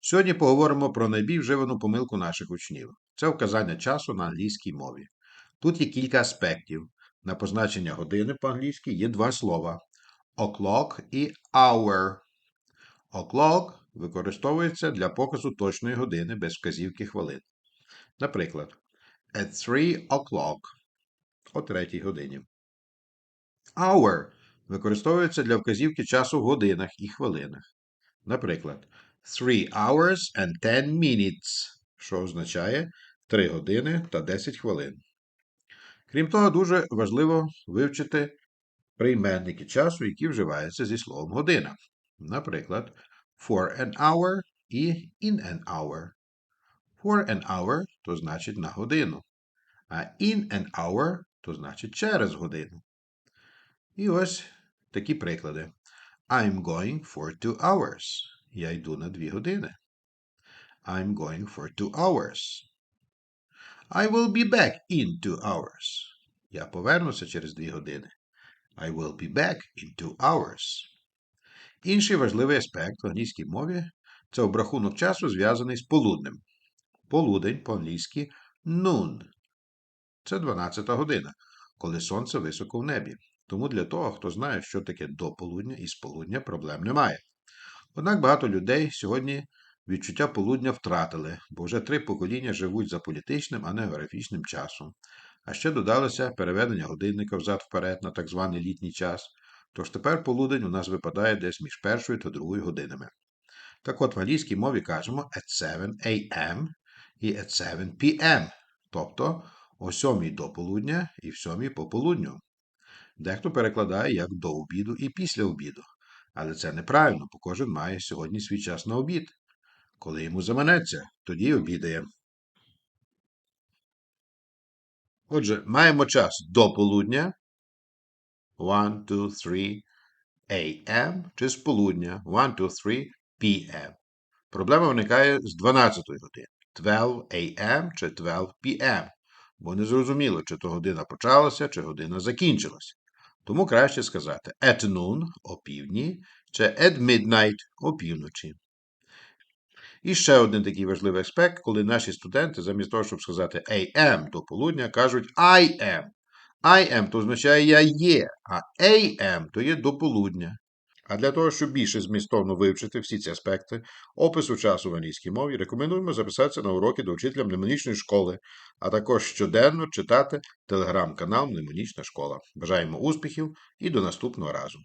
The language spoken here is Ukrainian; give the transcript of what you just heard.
Сьогодні поговоримо про найбільш вживану помилку наших учнів. Це вказання часу на англійській мові. Тут є кілька аспектів. На позначення години по-англійськи є два слова: o'clock і hour. O'clock використовується для показу точної години без вказівки хвилин. Наприклад, at 3 o'clock о 3 годині. Hour використовується для вказівки часу в годинах і хвилинах. Наприклад, 3 hours and 10 minutes, що означає 3 години та 10 хвилин. Крім того, дуже важливо вивчити прийменники часу, які вживаються зі словом година. Наприклад, for an hour і in an hour. For an hour то значить на годину, а in an hour то значить через годину. І ось такі приклади. I'm going for two hours. Я йду на дві години. I'm going for two hours. I will be back in two hours. Я повернуся через дві години. I will be back in two hours. Інший важливий аспект в англійській мові це обрахунок часу, зв'язаний з полуднем. Полудень по-англійськи noon. Це 12 година, коли сонце високо в небі. Тому для того, хто знає, що таке до полудня і з полудня, проблем немає. Однак багато людей сьогодні відчуття полудня втратили, бо вже три покоління живуть за політичним, а не географічним часом. А ще додалося переведення годинника взад-вперед на так званий літній час. Тож тепер полудень у нас випадає десь між першою та другою годинами. Так от в англійській мові кажемо at 7 a.m. і at 7 p.m., тобто о 7 до полудня і в 7 по полудню. Дехто перекладає як до обіду і після обіду. Але це неправильно, бо кожен має сьогодні свій час на обід. Коли йому заманеться, тоді обідає. Отже, маємо час до полудня. 1, 2, 3 AM чи з полудня 1, 2, 3 PM. Проблема виникає з 12 години. 12 AM чи 12 PM. Бо не зрозуміло, чи то година почалася, чи година закінчилася. Тому краще сказати at noon о півдні чи at midnight о. І ще один такий важливий аспект, коли наші студенти, замість того, щоб сказати AM до полудня, кажуть I am. I am то означає я є, а AM то є до полудня. А для того, щоб більше змістовно вивчити всі ці аспекти опису часу в англійській мові, рекомендуємо записатися на уроки до вчителя мнемонічної школи, а також щоденно читати телеграм-канал Мнемонічна школа. Бажаємо успіхів і до наступного разу!